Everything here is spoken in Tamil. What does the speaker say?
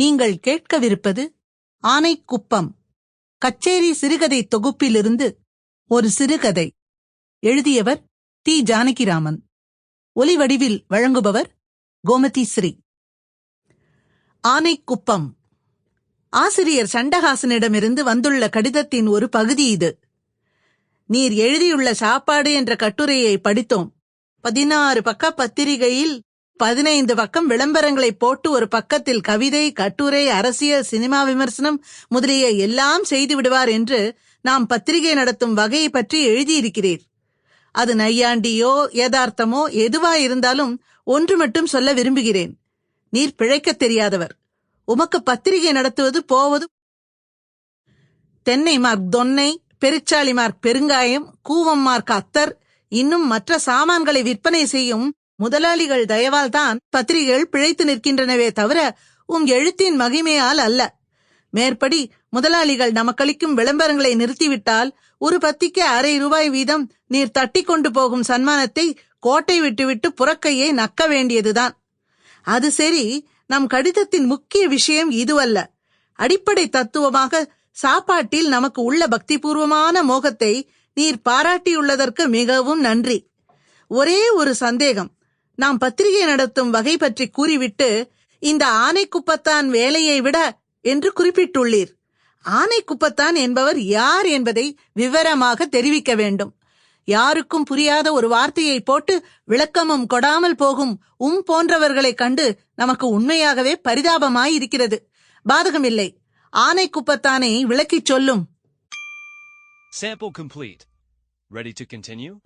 நீங்கள் கேட்கவிருப்பது ஆனைக்குப்பம். கச்சேரி சிறுகதை தொகுப்பிலிருந்து ஒரு சிறுகதை. எழுதியவர் டி. ஜானகிராமன். ஒலிவடிவில் வழங்குபவர் கோமதி ஸ்ரீ. ஆனைக்குப்பம். ஆசிரியர் சண்டஹாசனிடமிருந்து வந்துள்ள கடிதத்தின் ஒரு பகுதி இது. நீர் எழுதியுள்ள சாப்பாடு என்ற கட்டுரையை படித்தோம். பதினாறு பக்க பத்திரிகையில் பதினைந்து பக்கம் விளம்பரங்களை போட்டு ஒரு பக்கத்தில் கவிதை கட்டுரை அரசியல் சினிமா விமர்சனம் முதலிய எல்லாம் செய்து விடுவார் என்று நாம் பத்திரிகை நடத்தும் வகையை பற்றி எழுதியிருக்கிறீர். அது நையாண்டியோ யதார்த்தமோ எதுவா இருந்தாலும் ஒன்று மட்டும் சொல்ல விரும்புகிறேன். நீர் பிழைக்கத் தெரியாதவர். உமக்கு பத்திரிகை நடத்துவது போவது தென்னை மார்க் தொன்னை பெருச்சாளி மார்க் பெருங்காயம் கூவம் மார்க் அத்தர் இன்னும் மற்ற சாமான்களை விற்பனை செய்யும் முதலாளிகள் தயவால் தான் பத்திரிகைகள் பிழைத்து நிற்கின்றனவே தவிர உம் எழுத்தின் மகிமையால் அல்ல. மேற்படி முதலாளிகள் நமக்களிக்கும் விளம்பரங்களை நிறுத்திவிட்டால் ஒரு பத்திக்கு அரை ரூபாய் வீதம் நீர் தட்டி கொண்டு போகும் சன்மானத்தை கோட்டை விட்டுவிட்டு புறக்கையை நக்க வேண்டியதுதான். அது சரி நம் கடிதத்தின் முக்கிய விஷயம் இதுவல்ல. அடிப்படை தத்துவமாக சாப்பாட்டில் நமக்கு உள்ள பக்திபூர்வமான மோகத்தை நீர் பாராட்டியுள்ளதற்கு மிகவும் நன்றி. ஒரே ஒரு சந்தேகம். நாம் பத்திரிகை நடத்தும் வகை பற்றி கூறிவிட்டு இந்த ஆனைக்குப்பத்தான் வேலையை விட என்று குறிப்பிட்டுள்ளீர். ஆனை குப்பத்தான் என்பவர் யார் என்பதை விவரமாக தெரிவிக்க வேண்டும். யாருக்கும் புரியாத ஒரு வார்த்தையை போட்டு விளக்கமும் கொடாமல் போகும் உம் போன்றவர்களைக் கண்டு நமக்கு உண்மையாகவே பரிதாபமாயிருக்கிறது பாதகமில்லை. ஆனைக்குப்பத்தானை விளக்கிச் சொல்லும். Sample complete. Ready to continue?